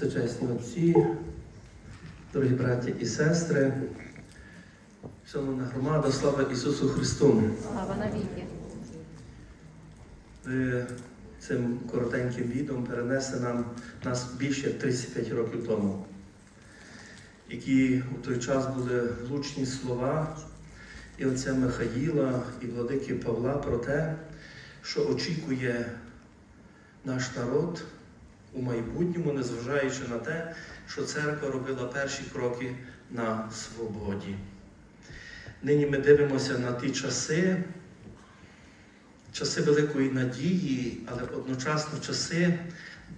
Всечесні отці, дорогі браті і сестри, шановна громада, слава Ісусу Христу! Слава навіки. Ви цим коротеньким відео перенесли нам нас більше 35 років тому, які у той час були влучні слова і отця Михаїла, і владики Павла про те, що очікує наш народ у майбутньому, незважаючи на те, що церква робила перші кроки на свободі. Нині ми дивимося на ті часи, часи великої надії, але одночасно часи,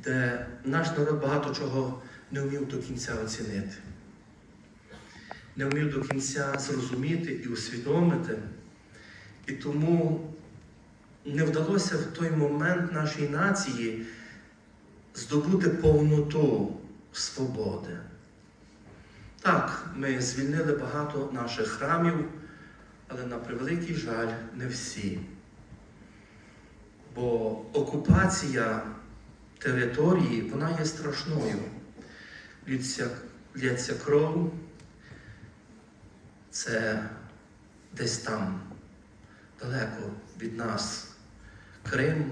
де наш народ багато чого не вмів до кінця оцінити, не вмів до кінця зрозуміти і усвідомити. І тому не вдалося в той момент нашій нації здобути повноту свободи. Так, ми звільнили багато наших храмів, але на превеликий жаль, не всі. Бо окупація території, вона є страшною. Лється, лється кров, це десь там, далеко від нас. Крим,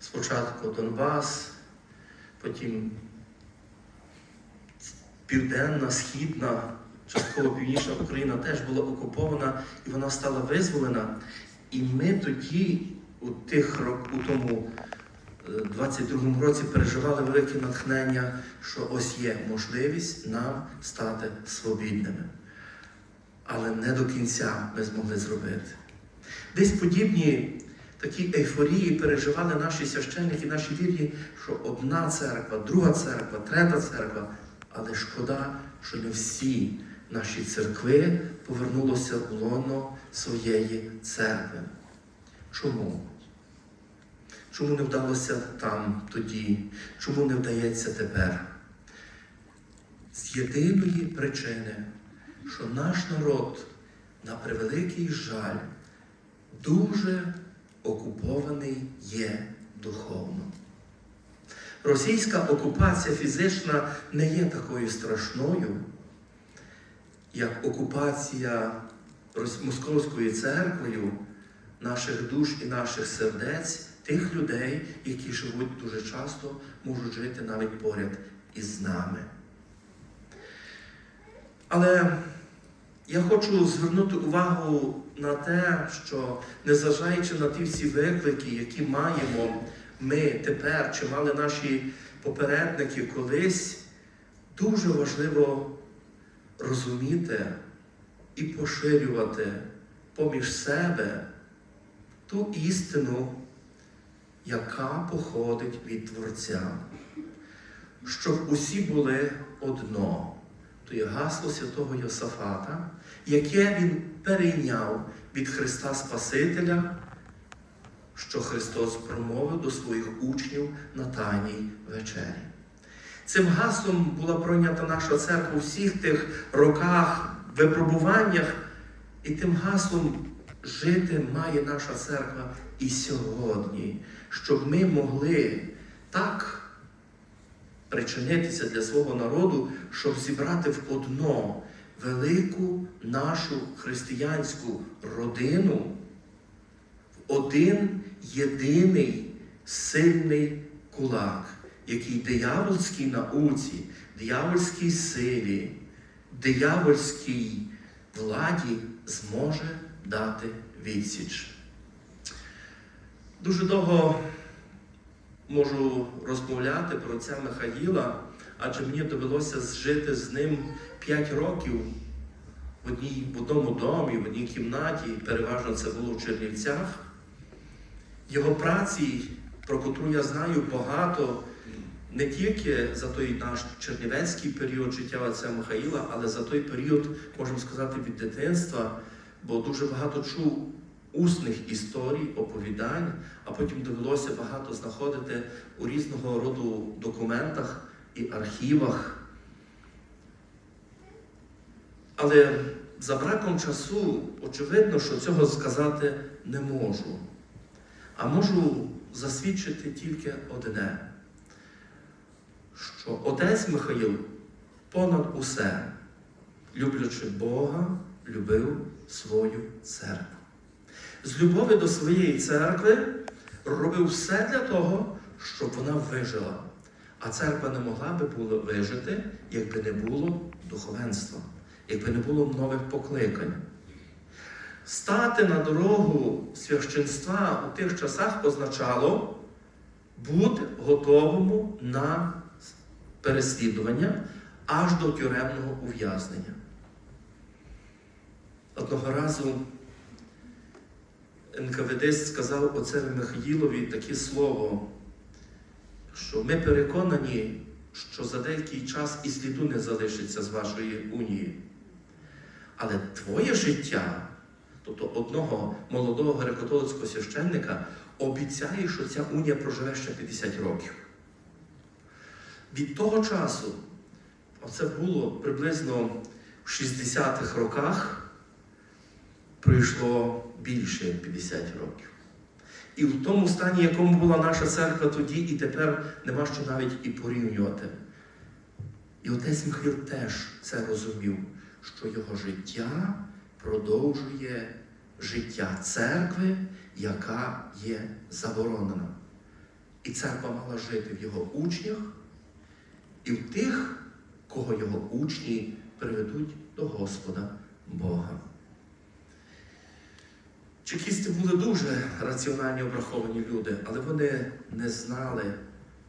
спочатку Донбас, потім Південна, Східна, частково Північна Україна теж була окупована і вона стала визволена. І ми тоді, у тих рок, у тому е, 22-му році, переживали велике натхнення, що ось є можливість нам стати свобідними. Але не до кінця ми змогли зробити. Десь подібні такі ейфорії переживали наші священники, наші вірні, що одна церква, друга церква, третя церква. Але шкода, що не всі наші церкви повернулися в лоно своєї церкви. Чому? Чому не вдалося там тоді? Чому не вдається тепер? З єдиної причини, що наш народ, на превеликий жаль, дуже окупований є духовно. Російська окупація фізична не є такою страшною, як окупація Московською церквою наших душ і наших сердець, тих людей, які живуть дуже часто, можуть жити навіть поряд із нами. Але я хочу звернути увагу на те, що незважаючи на ті всі виклики, які маємо ми тепер, чи мали наші попередники колись, дуже важливо розуміти і поширювати поміж себе ту істину, яка походить від Творця, щоб усі були одно. То є гасло святого Йосафата, яке він перейняв від Христа Спасителя, що Христос промовив до своїх учнів на Тайній вечері. Цим гаслом була пройнята наша церква у всіх тих роках, випробуваннях, і тим гаслом жити має наша церква і сьогодні, щоб ми могли так причинитися для свого народу, щоб зібрати в одно велику нашу християнську родину в один єдиний сильний кулак, який диявольській науці, диявольській силі, диявольській владі зможе дати відсіч. Дуже довго можу розмовляти про отця Михаїла, адже мені довелося жити з ним 5 років в, одній, в одному домі, в одній кімнаті, переважно це було в Чернівцях. Його праці, про котру я знаю багато, не тільки за той наш чернівецький період життя отця Михаїла, але за той період, можемо сказати, від дитинства, бо дуже багато чув усних історій, оповідань, а потім довелося багато знаходити у різного роду документах і архівах. Але за браком часу, очевидно, що цього сказати не можу. А можу засвідчити тільки одне, що отець Михаїл понад усе, люблячи Бога, любив свою церкву. З любові до своєї церкви робив все для того, щоб вона вижила. А церква не могла би було вижити, якби не було духовенства, якби не було нових покликань. Стати на дорогу священства у тих часах означало бути готовому на переслідування аж до тюремного ув'язнення. Одного разу НКВД сказав отцеві Михаїлові таке слово, що ми переконані, що за деякий час і сліду не залишиться з вашої унії. Але твоє життя, тобто одного молодого греко-католицького священника, обіцяє, що ця унія проживе ще 50 років. Від того часу, оце було приблизно в 60-х роках, пройшло більше як 50 років. І в тому стані, якому була наша церква тоді, і тепер нема що навіть і порівнювати. І отець Михаїл теж це розумів, що його життя продовжує життя церкви, яка є заборонена. І церква мала жити в його учнях і в тих, кого його учні приведуть до Господа Бога. Чекісти були дуже раціональні обраховані люди, але вони не знали,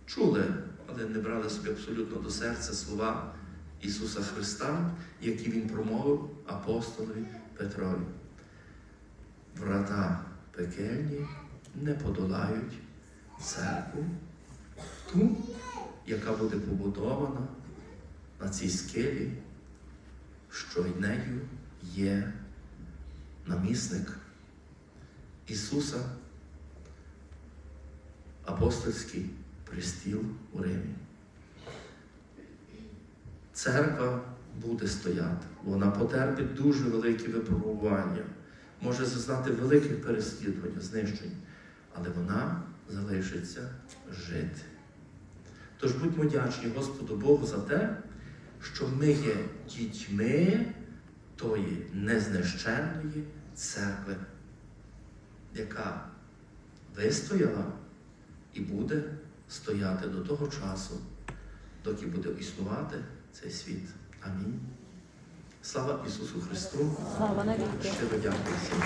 чули, але не брали собі абсолютно до серця слова Ісуса Христа, які Він промовив апостолові Петрові. Врата пекельні не подолають церкву, ту, яка буде побудована на цій скелі, що й нею є намісник Ісуса, апостольський престіл у Римі. Церква буде стояти, вона потерпить дуже великі випробування, може зазнати великих переслідувань, знищень, але вона залишиться жити. Тож будьмо вдячні Господу Богу за те, що ми є дітьми тої незнищенної церкви, яка вистояла і буде стояти до того часу, доки буде існувати цей світ. Амінь. Слава Ісусу Христу! Слава навіки. Щиро дякую всім.